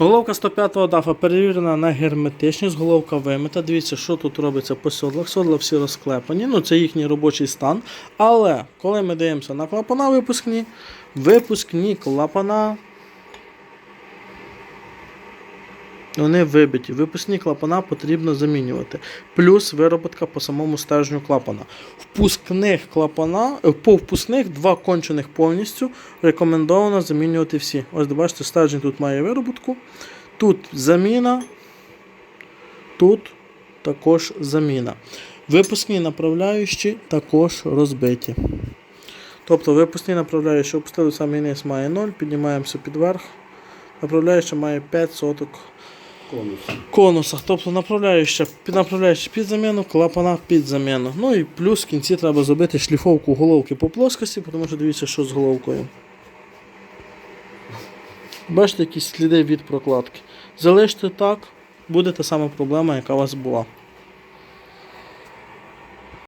Головка 105-го дафа перевірена на герметичність, головка вимита. Дивіться, що тут робиться по сьодлах. Сьодла всі розклепані, ну це їхній робочий стан. Але коли ми дивимося на клапана випускні, випускні клапана. Вони вибиті. Випускні клапана потрібно замінювати. Плюс вироботка по самому стержню клапана. Впускних клапана, е, по впускних два кончених повністю рекомендовано замінювати всі. Ось бачите, стержень тут має вироботку. Тут заміна. Тут також заміна. Випускні направляючі також розбиті. Тобто випускні направляючі опустили самий низ має 0, піднімаємося під верх. Направляюча має 5 соток Конус. конуса. Тобто направляюча, направляюча під заміну, клапана під заміну. Ну і плюс в кінці треба зробити шліфовку головки по плоскості, тому що дивіться, що з головкою. Бачите, якісь сліди від прокладки. Залиште так, буде та сама проблема, яка у вас була.